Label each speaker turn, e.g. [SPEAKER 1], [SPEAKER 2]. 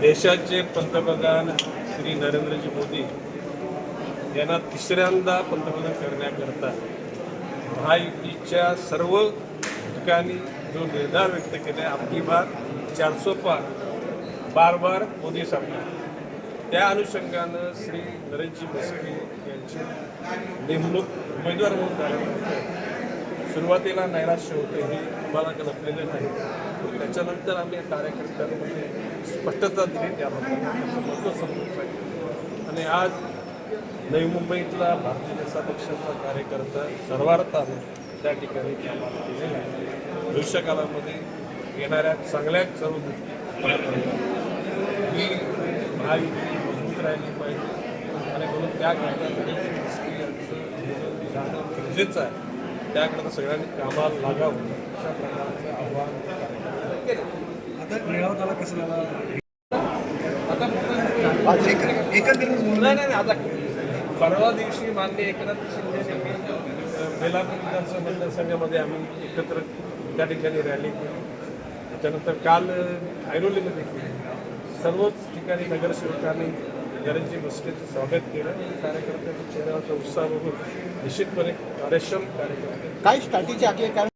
[SPEAKER 1] देशाचे पंतप्रधान श्री नरेंद्रजी मोदी यांना तिसऱ्यांदा पंतप्रधान करण्याकरता महायुतीच्या सर्व ठिकाणी जो निर्धार व्यक्त केला आहे आपली बार चारसो पार बार बार मोदी सरकार. त्या अनुषंगानं श्री नरेंद्रजी मस्के यांची नेमणूक उमेदवार म्हणून झाल्यानंतर सुरुवातीला नैराश्य होते हे तुम्हाला लपलेलं नाही. त्याच्यानंतर आम्ही कार्यकर्त्यांमध्ये स्पष्टता दिली त्याबद्दल महत्त्व समजून पाहिजे आणि आज नवी मुंबईतला भारतीय जनता पक्षाचा कार्यकर्ता सर्वार्थाने त्या ठिकाणी आम्हाला दिलेला आहे. येणाऱ्या चांगल्या सर्व गोष्टी ही महायुती मजबूत राहिली पाहिजे. आणि म्हणून त्या कार्यकर्त्यांनी जाणं गरजेचं आहे. त्याकरता सगळ्यांनी कामाला लागावं. अशा प्रकारचं आव्हान केलं
[SPEAKER 2] आता मेळावा कसं झाला?
[SPEAKER 1] आता
[SPEAKER 2] एक- एकंदरीत
[SPEAKER 1] नाही नाही आता परवा दिवशी मान्य एकनाथ शिंदे बेलापूर विधानसभा मतदारसंघामध्ये आम्ही एकत्र त्या ठिकाणी रॅली केली. त्याच्यानंतर काल ऐरोलीमध्ये केली. सर्वच ठिकाणी नगरसेवकांनी नरेंद्रजी मस्केचं स्वागत केलं. कार्यकर्त्यांच्या चेहऱ्यावरचा उत्साह बघून निश्चितपणे कार्यक्षम कार्यक्रम
[SPEAKER 3] काय स्ट्रॅटेजी आखली कारण